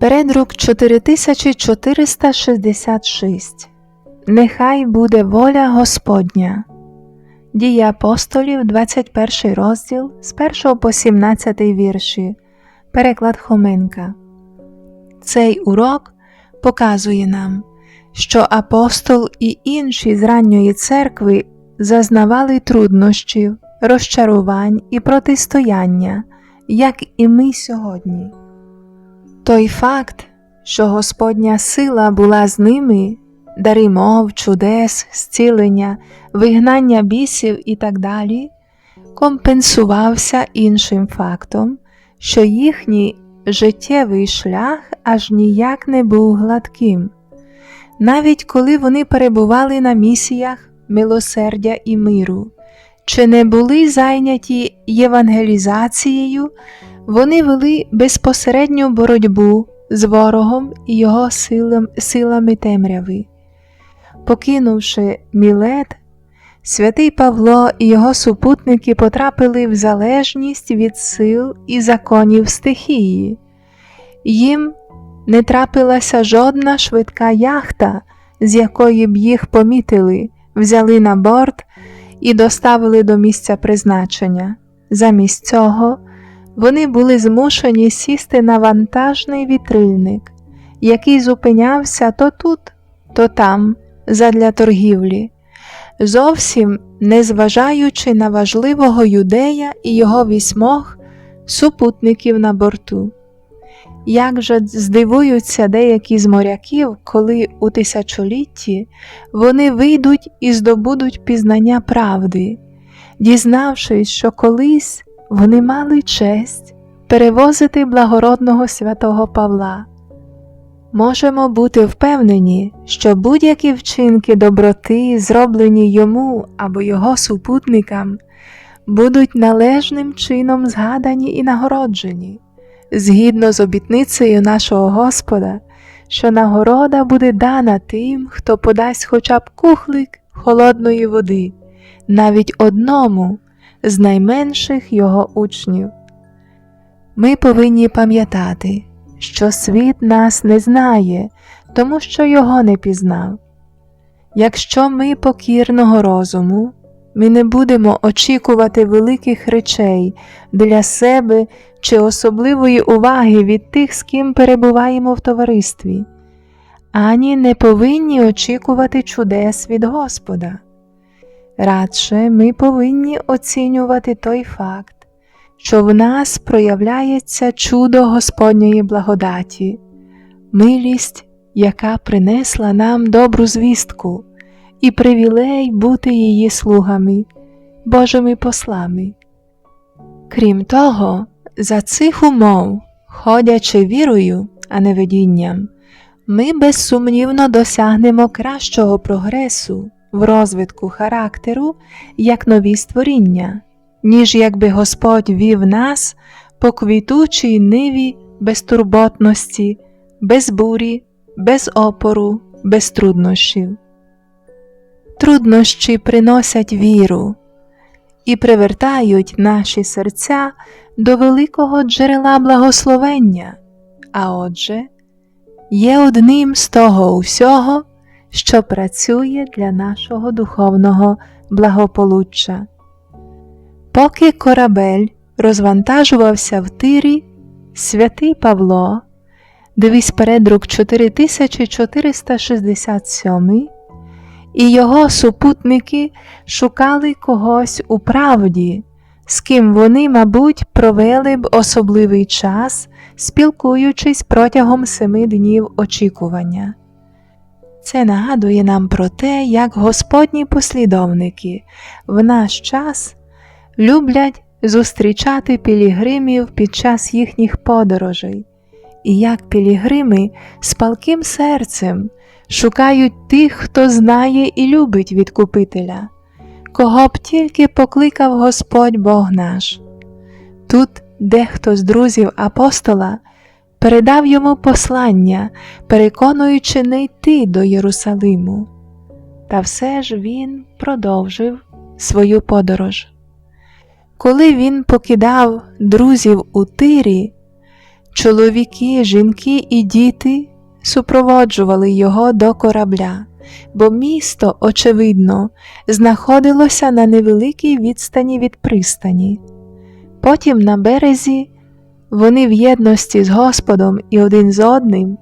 Передрук 4466 Нехай буде воля Господня. Дія апостолів, 21 розділ з 1 по 17 вірші. Переклад Хоменка. Цей урок показує нам, що апостол і інші з ранньої церкви зазнавали труднощів, розчарувань і протистояння, як і ми сьогодні. Той факт, що Господня сила була з ними, дари мов, чудес, зцілення, вигнання бісів і так далі, компенсувався іншим фактом, що їхній життєвий шлях аж ніяк не був гладким. Навіть коли вони перебували на місіях милосердя і миру, чи не були зайняті євангелізацією, вони вели безпосередню боротьбу з ворогом і його силам, силами темряви. Покинувши Мілет, святий Павло і його супутники потрапили в залежність від сил і законів стихії. Їм не трапилася жодна швидка яхта, з якої б їх помітили, взяли на борт і доставили до місця призначення. Замість цього вони були змушені сісти на вантажний вітрильник, який зупинявся то тут, то там, задля торгівлі, зовсім не зважаючи на важливого юдея і його вісьмох супутників на борту. Як же здивуються деякі з моряків, коли у тисячолітті вони вийдуть і здобудуть пізнання правди, дізнавшись, що колись вони мали честь перевозити благородного святого Павла. Можемо бути впевнені, що будь-які вчинки доброти, зроблені йому або його супутникам, будуть належним чином згадані і нагороджені, згідно з обітницею нашого Господа, що нагорода буде дана тим, хто подасть хоча б кухлик холодної води, навіть одному з найменших його учнів. Ми повинні пам'ятати, що світ нас не знає, тому що його не пізнав. Якщо ми покірного розуму, ми не будемо очікувати великих речей для себе чи особливої уваги від тих, з ким перебуваємо в товаристві, ані не повинні очікувати чудес від Господа. Радше ми повинні оцінювати той факт, що в нас проявляється чудо Господньої благодаті, милість, яка принесла нам добру звістку, і привілей бути її слугами, Божими послами. Крім того, за цих умов, ходячи вірою, а не видінням, ми безсумнівно досягнемо кращого прогресу в розвитку характеру як нові створіння, ніж якби Господь вів нас по квітучій ниві безтурботності, без бурі, без опору, без труднощів. Труднощі приносять віру і привертають наші серця до великого джерела благословення, а отже, є одним з того усього, що працює для нашого духовного благополуччя. Поки корабель розвантажувався в тирі, святий Павло, дивись передрук 4467, і його супутники шукали когось у правді, з ким вони, мабуть, провели б особливий час, спілкуючись протягом семи днів очікування. Це нагадує нам про те, як Господні послідовники в наш час люблять зустрічати пілігримів під час їхніх подорожей, і як пілігрими з палким серцем шукають тих, хто знає і любить відкупителя, кого б тільки покликав Господь Бог наш. Тут дехто з друзів апостола передав йому послання, переконуючи не йти до Єрусалиму. Та все ж він продовжив свою подорож. Коли він покидав друзів у тирі, Чоловіки, жінки і діти супроводжували його до корабля, бо місто, очевидно, знаходилося на невеликій відстані від пристані. Потім на березі вони в єдності з Господом і один з одним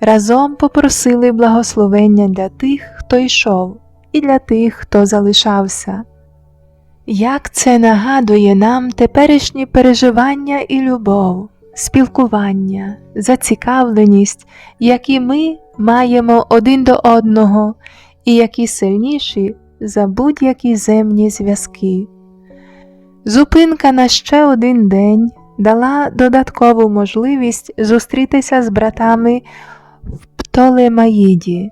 разом попросили благословення для тих, хто йшов, і для тих, хто залишався. Як це нагадує нам теперішні переживання і любов, спілкування, зацікавленість, які ми маємо один до одного, і які сильніші за будь-які земні зв'язки. Зупинка на ще один день дала додаткову можливість зустрітися з братами в Птолемаїді,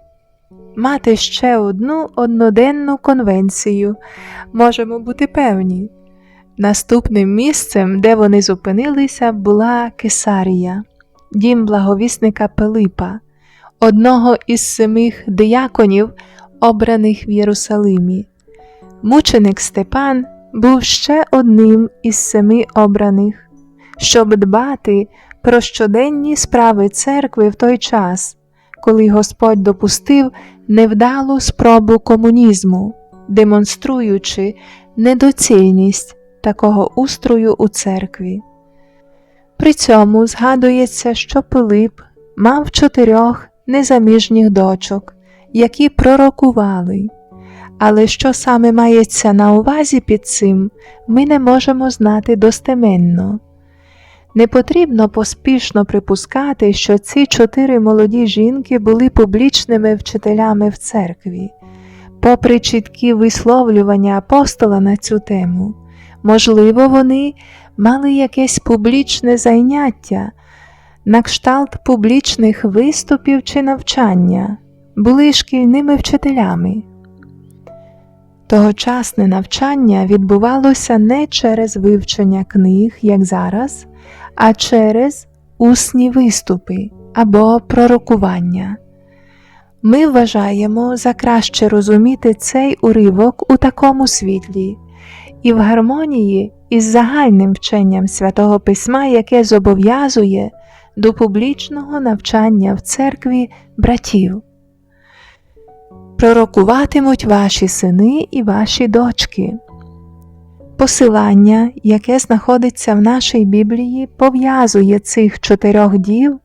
мати ще одну одноденну конвенцію, можемо бути певні. Наступним місцем, де вони зупинилися, була Кесарія, дім благовісника Пилипа, одного із семих дияконів, обраних в Єрусалимі. Мученик Степан був ще одним із семи обраних, щоб дбати про щоденні справи церкви в той час, коли Господь допустив невдалу спробу комунізму, демонструючи недоцільність такого устрою у церкві. При цьому згадується, що Пилип мав чотирьох незаміжніх дочок, які пророкували. Але що саме мається на увазі під цим, ми не можемо знати достеменно. Не потрібно поспішно припускати, що ці чотири молоді жінки були публічними вчителями в церкві, попри чіткі висловлювання апостола на цю тему. Можливо, вони мали якесь публічне зайняття, на кшталт публічних виступів чи навчання, були шкільними вчителями. Тогочасне навчання відбувалося не через вивчення книг, як зараз, а через усні виступи або пророкування. Ми вважаємо за краще розуміти цей уривок у такому світлі і в гармонії із загальним вченням святого Письма, яке зобов'язує до публічного навчання в церкві братів. Пророкуватимуть ваші сини і ваші дочки. Посилання, яке знаходиться в нашій Біблії, пов'язує цих чотирьох дів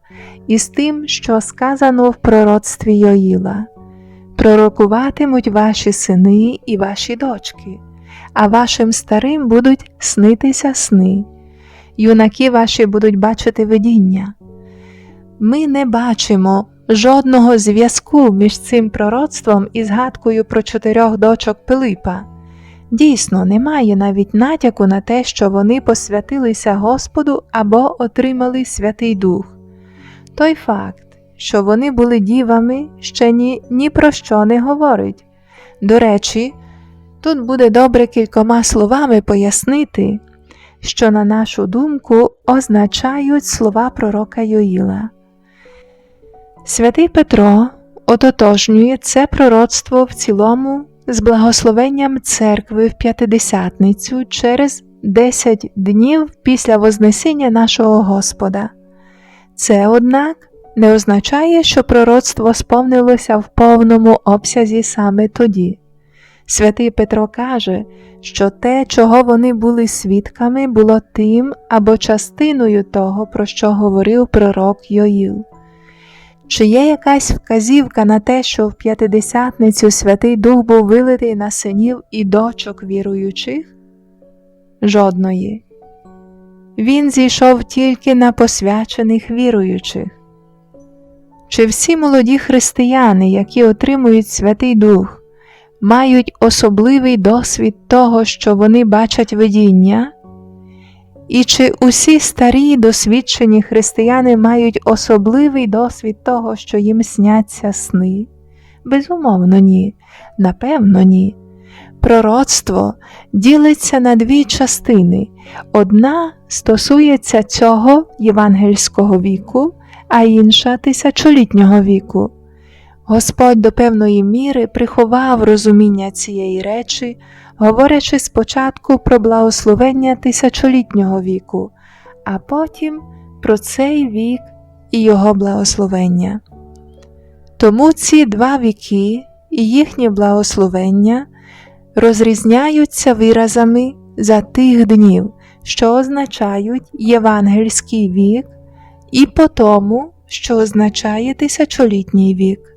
із тим, що сказано в пророцтві Йоїла. Пророкуватимуть ваші сини і ваші дочки, а вашим старим будуть снитися сни, юнаки ваші будуть бачити видіння. Ми не бачимо жодного зв'язку між цим пророцтвом і згадкою про чотирьох дочок Пилипа. Дійсно, немає навіть натяку на те, що вони посвятилися Господу або отримали Святий Дух. Той факт, що вони були дівами, ще ні, ні про що не говорить. До речі, тут буде добре кількома словами пояснити, що, на нашу думку, означають слова пророка Йоїла. Святий Петро ототожнює це пророцтво в цілому з благословенням церкви в п'ятидесятницю через 10 днів після Вознесіння нашого Господа. Це, однак, не означає, що пророцтво сповнилося в повному обсязі саме тоді. Святий Петро каже, що те, чого вони були свідками, було тим або частиною того, про що говорив пророк Йоїл. Чи є якась вказівка на те, що в п'ятидесятницю Святий Дух був вилитий на синів і дочок віруючих? Жодної. Він зійшов тільки на посвячених віруючих. Чи всі молоді християни, які отримують Святий Дух, мають особливий досвід того, що вони бачать видіння? І чи усі старі досвідчені християни мають особливий досвід того, що їм сняться сни? Безумовно, ні, напевно, ні. Пророцтво ділиться на дві частини. Одна стосується цього євангельського віку, а інша тисячолітнього віку. Господь до певної міри приховав розуміння цієї речі, говорячи спочатку про благословення тисячолітнього віку, а потім про цей вік і його благословення. Тому ці два віки і їхнє благословення розрізняються виразами за тих днів, що означають євангельський вік, і по тому, що означає тисячолітній вік.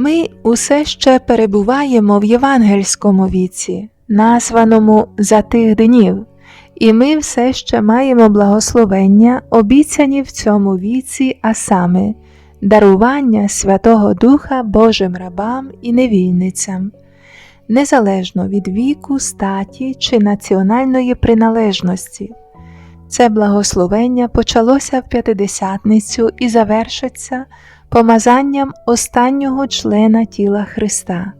Ми усе ще перебуваємо в євангельському віці, названому за тих днів, і ми все ще маємо благословення, обіцяні в цьому віці, а саме дарування Святого Духа Божим рабам і невільницям, незалежно від віку, статі чи національної приналежності. Це благословення почалося в п'ятидесятницю і завершиться помазанням останнього члена тіла Христа.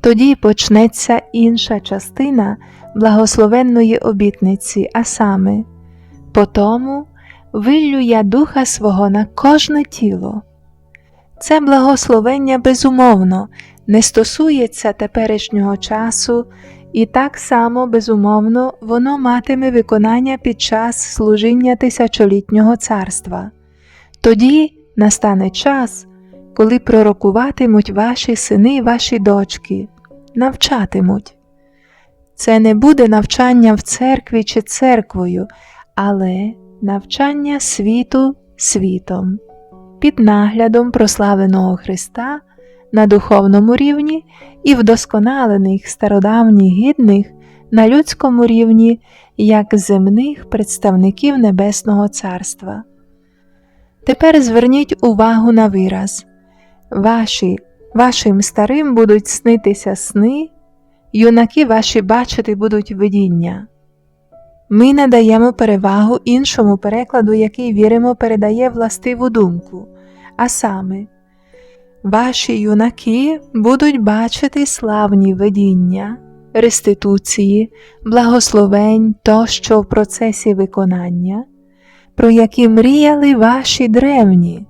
Тоді почнеться інша частина благословенної обітниці, а саме Потому виллю я духа свого на кожне тіло. Це благословення безумовно не стосується теперішнього часу, і так само безумовно воно матиме виконання під час служіння тисячолітнього царства. Тоді настане час, коли пророкуватимуть ваші сини і ваші дочки, навчатимуть. Це не буде навчання в церкві чи церквою, але навчання світу світом, під наглядом прославленого Христа на духовному рівні і вдосконалених стародавніх гідних на людському рівні як земних представників Небесного Царства. Тепер зверніть увагу на вираз ваші, вашим старим будуть снитися сни, юнаки ваші бачити будуть видіння. Ми надаємо перевагу іншому перекладу, який віримо, передає властиву думку, а саме Ваші юнаки будуть бачити славні видіння, реституції, благословень тощо в процесі виконання, про які мріяли ваші древні,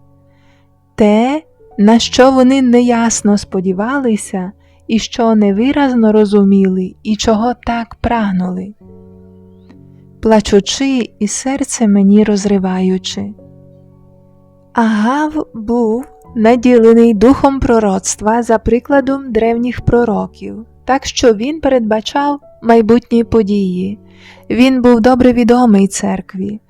те, на що вони неясно сподівалися, і що невиразно розуміли, і чого так прагнули, плачучи і серце мені розриваючи. Агав був наділений духом пророцтва за прикладом древніх пророків, так що він передбачав майбутні події. Він був добре відомий церкві.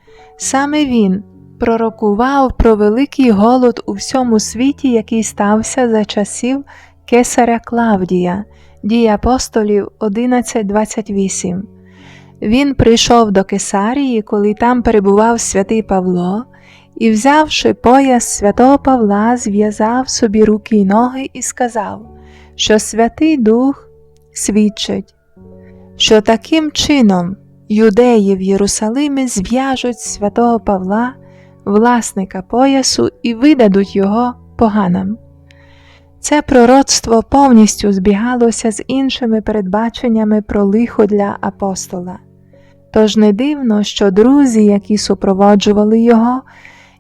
Саме він пророкував про великий голод у всьому світі, який стався за часів Кесаря Клавдія, дії апостолів 11.28. Він прийшов до Кесарії, коли там перебував святий Павло, і, взявши пояс святого Павла, зв'язав собі руки й ноги і сказав, що Святий Дух свідчить, що таким чином юдеї в Єрусалимі зв'яжуть святого Павла, власника поясу, і видадуть його поганам. Це пророцтво повністю збігалося з іншими передбаченнями про лихо для апостола. Тож не дивно, що друзі, які супроводжували його,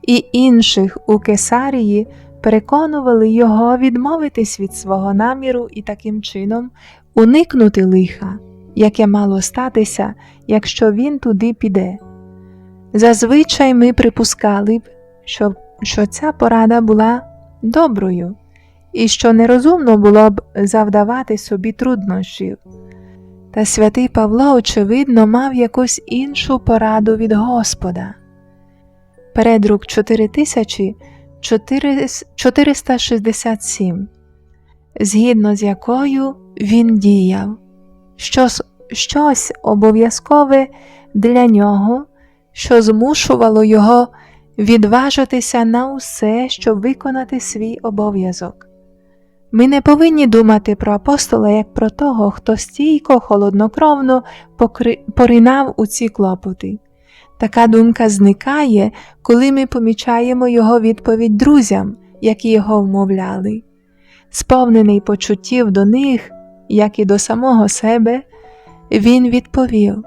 і інших у Кесарії переконували його відмовитись від свого наміру і таким чином уникнути лиха, яке мало статися, якщо він туди піде. Зазвичай ми припускали б, що, що ця порада була доброю, і що нерозумно було б завдавати собі труднощів. Та святий Павло, очевидно, мав якусь іншу пораду від Господа. Передрук 4467, згідно з якою він діяв, щось, щось обов'язкове для нього, що змушувало його відважитися на усе, щоб виконати свій обов'язок. Ми не повинні думати про апостола як про того, хто стійко, холоднокровно покри... поринав у ці клопоти. Така думка зникає, коли ми помічаємо його відповідь друзям, які його вмовляли. Сповнений почуттів до них, як і до самого себе, він відповів: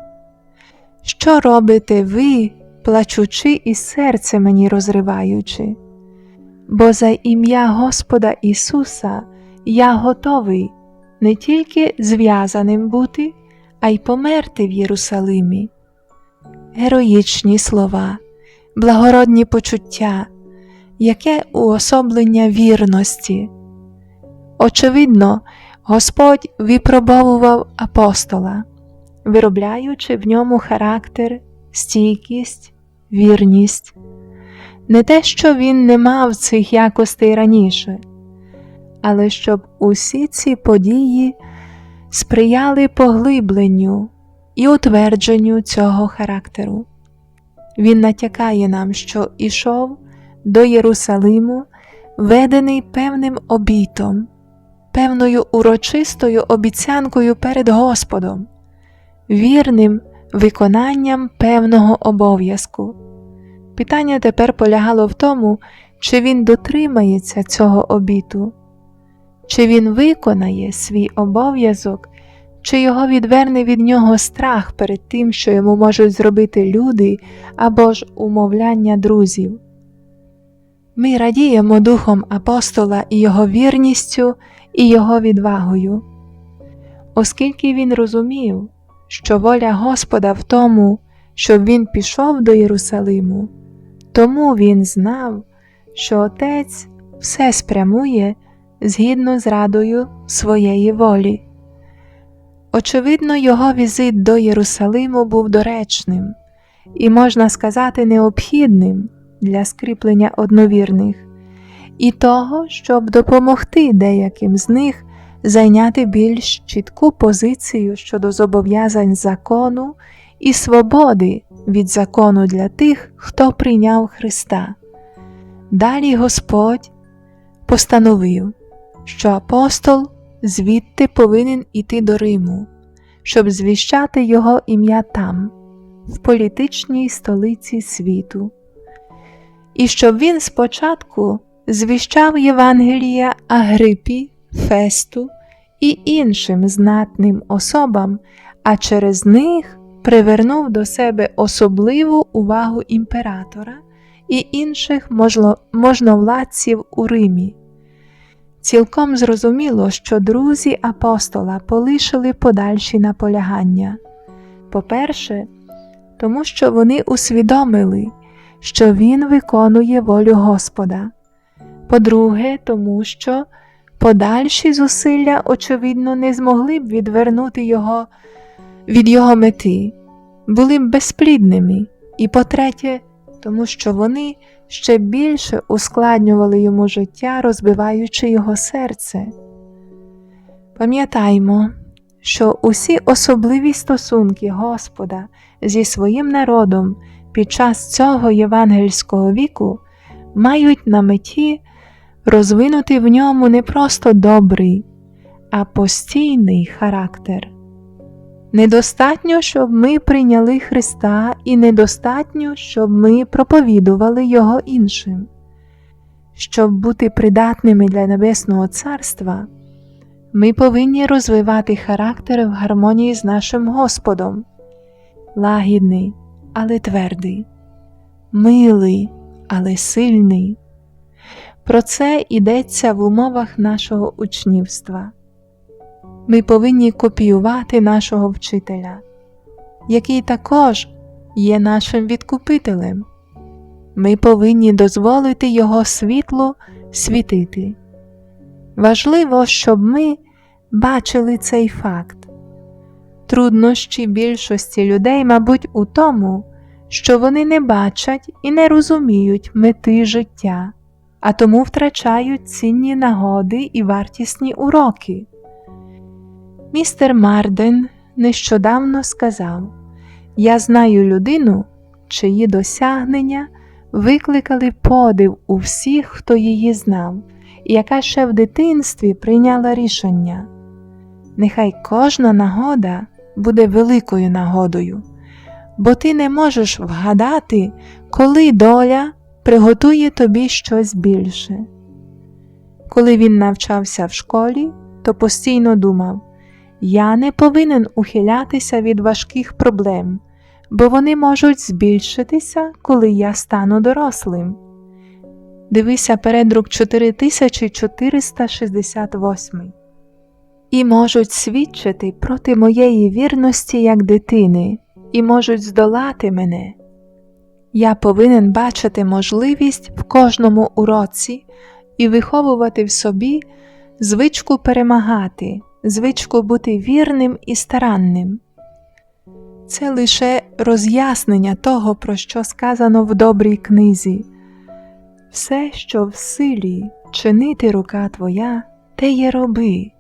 Що робите ви, плачучи і серце мені розриваючи? Бо за ім'я Господа Ісуса я готовий не тільки зв'язаним бути, а й померти в Єрусалимі. Героїчні слова, благородні почуття, яке уособлення вірності. Очевидно, Господь випробовував апостола, виробляючи в ньому характер, стійкість, вірність. Не те, що він не мав цих якостей раніше, але щоб усі ці події сприяли поглибленню і утвердженню цього характеру. Він натякає нам, що ішов до Єрусалиму, ведений певним обітом, певною урочистою обіцянкою перед Господом, вірним виконанням певного обов'язку. Питання тепер полягало в тому, чи він дотримається цього обіту, чи він виконає свій обов'язок, чи його відверне від нього страх перед тим, що йому можуть зробити люди або ж умовляння друзів. Ми радіємо духом апостола і його вірністю і його відвагою, оскільки він розумів, що воля Господа в тому, щоб він пішов до Єрусалиму, тому він знав, що Отець все спрямує згідно з радою своєї волі. Очевидно, його візит до Єрусалиму був доречним і, можна сказати, необхідним для скріплення одновірних, і того, щоб допомогти деяким з них зайняти більш чітку позицію щодо зобов'язань закону і свободи від закону для тих, хто прийняв Христа. Далі Господь постановив, що апостол звідти повинен іти до Риму, щоб звіщати його ім'я там, в політичній столиці світу, і щоб він спочатку звіщав Євангелія Агрипі, Фесту і іншим знатним особам, а через них привернув до себе особливу увагу імператора і інших можновладців у Римі. Цілком зрозуміло, що друзі апостола полишили подальші наполягання. По-перше, тому що вони усвідомили, що Він виконує волю Господа. По-друге, тому що подальші зусилля, очевидно, не змогли б відвернути його від його мети, були б безплідними. І по-третє, тому що вони ще більше ускладнювали йому життя, розбиваючи його серце. Пам'ятаймо, що усі особливі стосунки Господа зі своїм народом під час цього євангельського віку мають на меті розвинути в ньому не просто добрий, а постійний характер. Недостатньо, щоб ми прийняли Христа, і недостатньо, щоб ми проповідували Його іншим. Щоб бути придатними для Небесного Царства, ми повинні розвивати характер в гармонії з нашим Господом, лагідний, але твердий, милий, але сильний. Про це йдеться в умовах нашого учнівства. Ми повинні копіювати нашого вчителя, який також є нашим відкупителем. Ми повинні дозволити Його світлу світити. Важливо, щоб ми бачили цей факт. Труднощі більшості людей, мабуть, у тому, що вони не бачать і не розуміють мети життя, а тому втрачають цінні нагоди і вартісні уроки. Містер Марден нещодавно сказав: Я знаю людину, чиї досягнення викликали подив у всіх, хто її знав, і яка ще в дитинстві прийняла рішення. Нехай кожна нагода буде великою нагодою, бо ти не можеш вгадати, коли доля приготує тобі щось більше. Коли він навчався в школі, то постійно думав я не повинен ухилятися від важких проблем, бо вони можуть збільшитися, коли я стану дорослим. Дивися передрук 4468 і можуть свідчити проти моєї вірності як дитини, і можуть здолати мене. Я повинен бачити можливість в кожному уроці і виховувати в собі звичку перемагати, звичку бути вірним і старанним. Це лише роз'яснення того, про що сказано в добрій книзі. Все, що в силі чинити рука твоя, те є роби,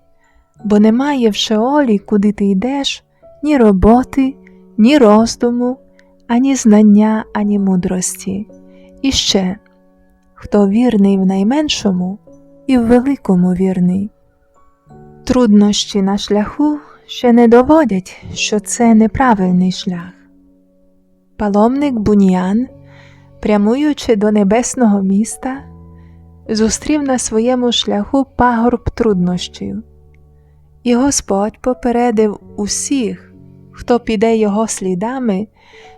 бо немає в Шеолі, куди ти йдеш, ні роботи, ні роздуму, ані знання, ані мудрості. І ще, хто вірний в найменшому і в великому вірний. Труднощі на шляху ще не доводять, що це неправильний шлях. Паломник Буніян, прямуючи до небесного міста, зустрів на своєму шляху пагорб труднощів, і Господь попередив усіх, хто піде його слідами,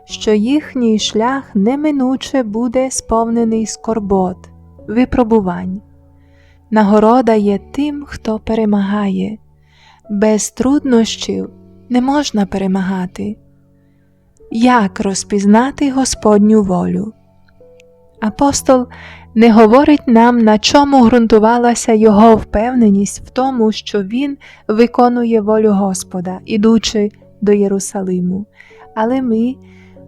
що їхній шлях неминуче буде сповнений скорбот, випробувань. Нагорода є тим, хто перемагає. Без труднощів не можна перемагати. Як розпізнати Господню волю? Апостол не говорить нам, на чому ґрунтувалася його впевненість в тому, що він виконує волю Господа, ідучи до Єрусалиму, але ми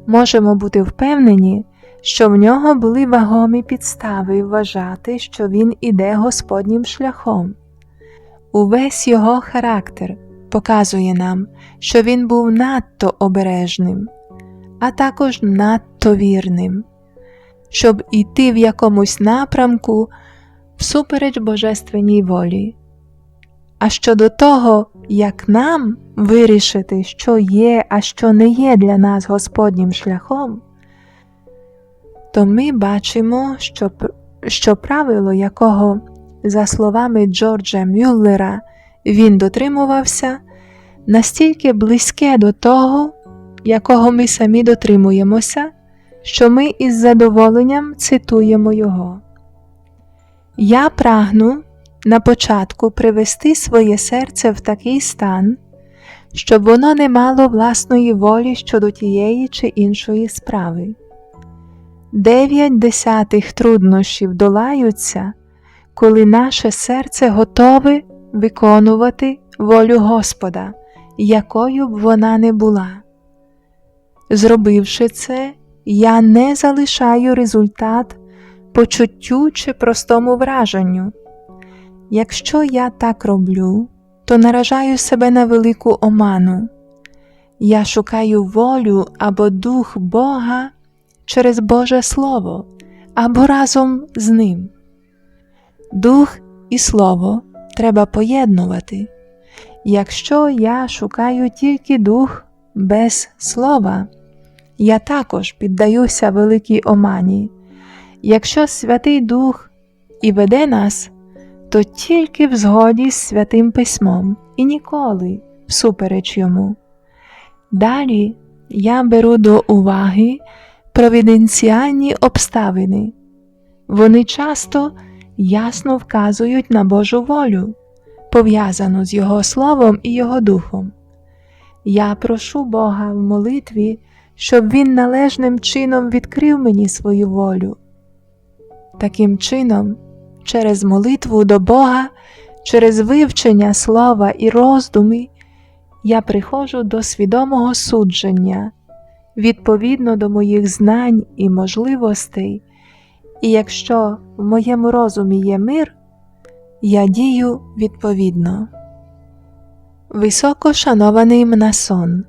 можемо бути впевнені, що в нього були вагомі підстави вважати, що він іде Господнім шляхом. Увесь його характер показує нам, що він був надто обережним, а також надто вірним, щоб іти в якомусь напрямку всупереч божественній волі. А щодо того, як нам вирішити, що є, а що не є для нас Господнім шляхом, то ми бачимо, що, що правило якого за словами Джорджа Мюллера, він дотримувався настільки близьке до того, якого ми самі дотримуємося, що ми із задоволенням цитуємо його. Я прагну на початку привести своє серце в такий стан, щоб воно не мало власної волі щодо тієї чи іншої справи. Дев'ять десятих труднощів долаються коли наше серце готове виконувати волю Господа, якою б вона не була. Зробивши це, я не залишаю результат почуттю чи простому враженню. Якщо я так роблю, то наражаю себе на велику оману. Я шукаю волю або дух Бога через Боже Слово або разом з Ним. Дух і Слово треба поєднувати. Якщо я шукаю тільки дух без слова, я також піддаюся великій омані. Якщо Святий Дух і веде нас, то тільки в згоді з Святим Письмом і ніколи всупереч йому. Далі я беру до уваги провіденціальні обставини. Вони часто ясно вказують на Божу волю, пов'язану з Його Словом і Його Духом. Я прошу Бога в молитві, щоб Він належним чином відкрив мені свою волю. Таким чином, через молитву до Бога, через вивчення слова і роздуми, я приходжу до свідомого судження відповідно до моїх знань і можливостей. І якщо в моєму розумі є мир, я дію відповідно. Високо шанований Мнасон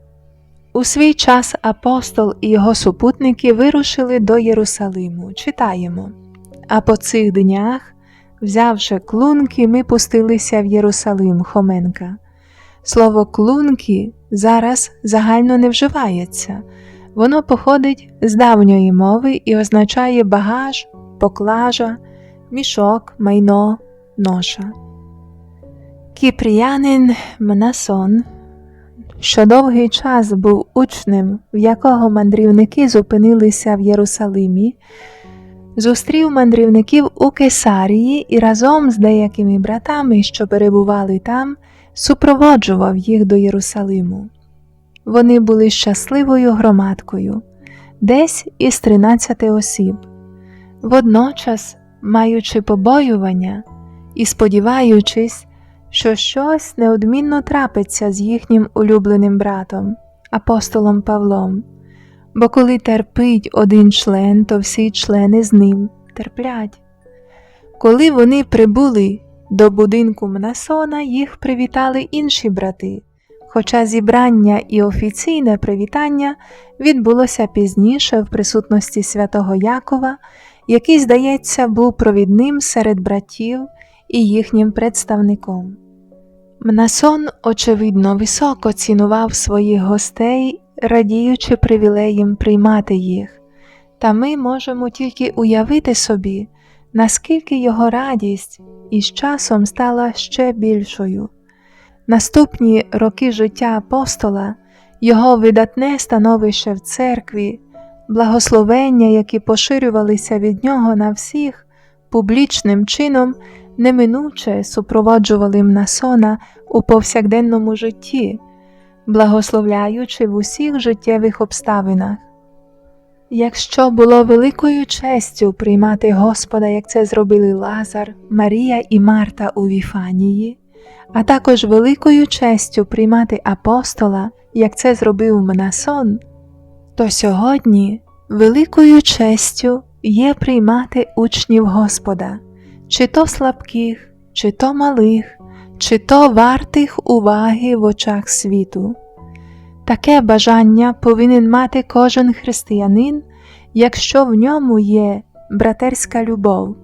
У свій час апостол і його супутники вирушили до Єрусалиму. Читаємо. А по цих днях, взявши клунки, ми пустилися в Єрусалим Хоменка. Слово клунки зараз загально не вживається, воно походить з давньої мови і означає багаж, поклажа, мішок, майно, ноша. Кіпріянин Мнасон, що довгий час був учнем, в якого мандрівники зупинилися в Єрусалимі, зустрів мандрівників у Кесарії і разом з деякими братами, що перебували там, супроводжував їх до Єрусалиму. Вони були щасливою громадкою. десь із 13 осіб. Водночас, маючи побоювання і сподіваючись, що щось неодмінно трапиться з їхнім улюбленим братом, апостолом Павлом, бо коли терпить один член, то всі члени з ним терплять. Коли вони прибули до будинку Мнасона, їх привітали інші брати, хоча зібрання і офіційне привітання відбулося пізніше в присутності святого Якова, який, здається, був провідним серед братів і їхнім представником. Мнасон, очевидно, високо цінував своїх гостей, радіючи привілеєм приймати їх, та ми можемо тільки уявити собі, наскільки його радість із часом стала ще більшою. Наступні роки життя апостола, його видатне становище в церкві, благословення, які поширювалися від нього на всіх, публічним чином неминуче супроводжували Мнасона у повсякденному житті, благословляючи в усіх життєвих обставинах. Якщо було великою честю приймати Господа, як це зробили Лазар, Марія і Марта у Віфанії, а також великою честю приймати апостола, як це зробив Мнасон, то сьогодні великою честю є приймати учнів Господа, чи то слабких, чи то малих, чи то вартих уваги в очах світу. Таке бажання повинен мати кожен християнин, якщо в ньому є братерська любов.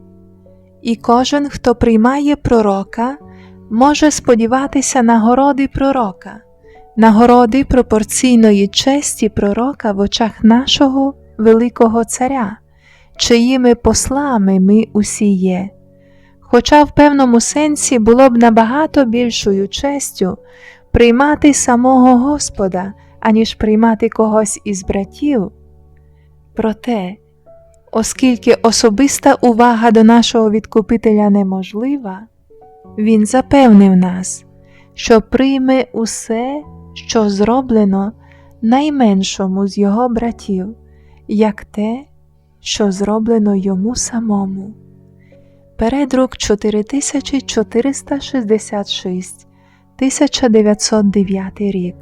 І кожен, хто приймає пророка, може сподіватися нагороди пророка, нагороди пропорційної честі пророка в очах нашого Великого Царя, чиїми послами ми усі є. Хоча в певному сенсі було б набагато більшою честю приймати самого Господа, аніж приймати когось із братів. Проте, оскільки особиста увага до нашого Відкупителя неможлива, Він запевнив нас, що прийме усе, що зроблено найменшому з його братів, як те, що зроблено йому самому. Передрук 4466 1909 рік